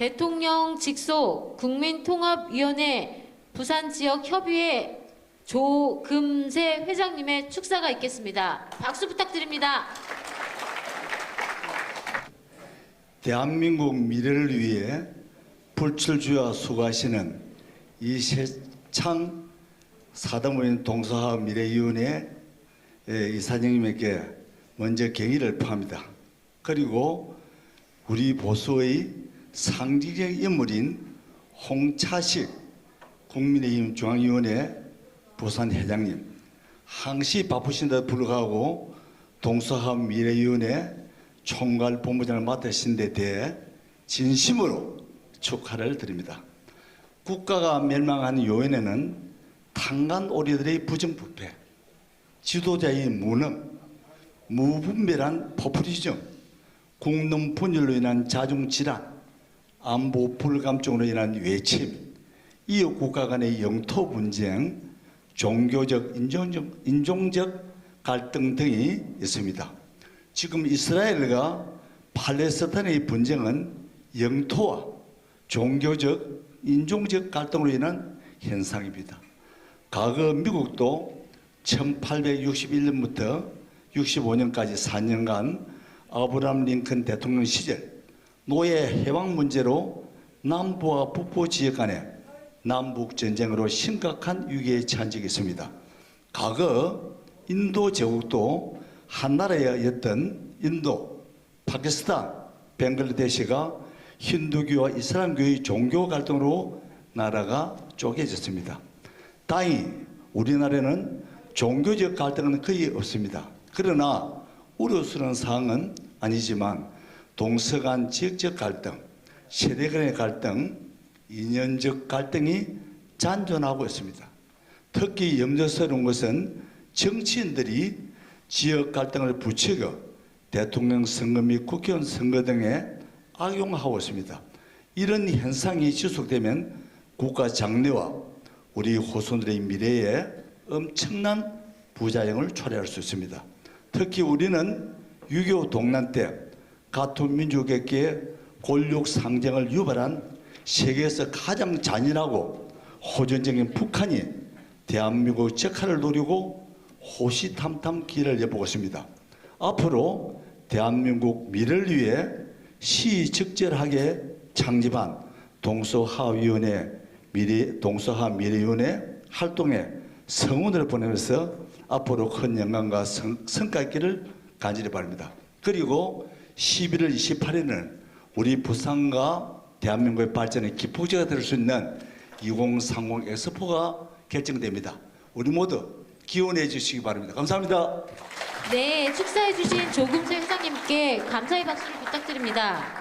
대통령 직속 국민통합위원회 부산지역협의회 조금세 회장님의 축사가 있겠습니다. 박수 부탁드립니다. 대한민국 미래를 위해 불출주야 수고하시는 이세창 사단모임 동서화 미래위원회 이사장님에게 먼저 경의를 표합니다. 그리고 우리 보수의 상징적 인물인 홍차식 국민의힘 중앙위원회 부산 회장님 항시 바쁘신데도 불구하고 동서화 미래위원회 총괄 본부장을 맡으신 데 대해 진심으로 축하를 드립니다. 국가가 멸망한 요인에는 탄간 오리들의 부정부패, 지도자의 무능, 무분별한 포퓰리즘, 국론 분열로 인한 자중질환, 안보 불감증으로 인한 외침, 이웃 국가 간의 영토 분쟁, 종교적, 인종적, 인종적 갈등 등이 있습니다. 지금 이스라엘과 팔레스타인의 분쟁은 영토와 종교적, 인종적 갈등으로 인한 현상입니다. 과거 미국도 1861년부터 65년까지 4년간 아브라함 링컨 대통령 시절 노예 해방 문제로 남부와 북부 지역 간의 남북 전쟁으로 심각한 위기에 처한 적이 있습니다. 과거 인도 제국도 한 나라였던 인도, 파키스탄, 벵글라데시가 힌두교와 이슬람교의 종교 갈등으로 나라가 쪼개졌습니다. 다행히 우리나라는 종교적 갈등은 거의 없습니다. 그러나 우려스러운 사항은 아니지만 동서 간 지역적 갈등, 세대 간의 갈등, 인연적 갈등이 잔존하고 있습니다. 특히 염려스러운 것은 정치인들이 지역 갈등을 부추겨 대통령 선거 및 국회의원 선거 등에 악용하고 있습니다. 이런 현상이 지속되면 국가 장래와 우리 후손들의 미래에 엄청난 부작용을 초래할 수 있습니다. 특히 우리는 6.25 동란 때 가토 민주국의 권력 상정을 유발한 세계에서 가장 잔인하고 호전적인 북한이 대한민국 적화를 노리고 호시탐탐 길을 여보고 있습니다. 앞으로 대한민국 미래를 위해 시적절하게 창립한 동서하위원회 미래 동서하 미래위원회 활동에 성원을 보내면서 앞으로 큰 영광과 성, 성과 있기를 간절히 바랍니다. 그리고 11월 28일은 우리 부산과 대한민국의 발전의 기폭제가 될 수 있는 2030 엑스포가 결정됩니다. 우리 모두 기원해 주시기 바랍니다. 감사합니다. 네, 축사해 주신 조금세 회장님께 감사의 박수를 부탁드립니다.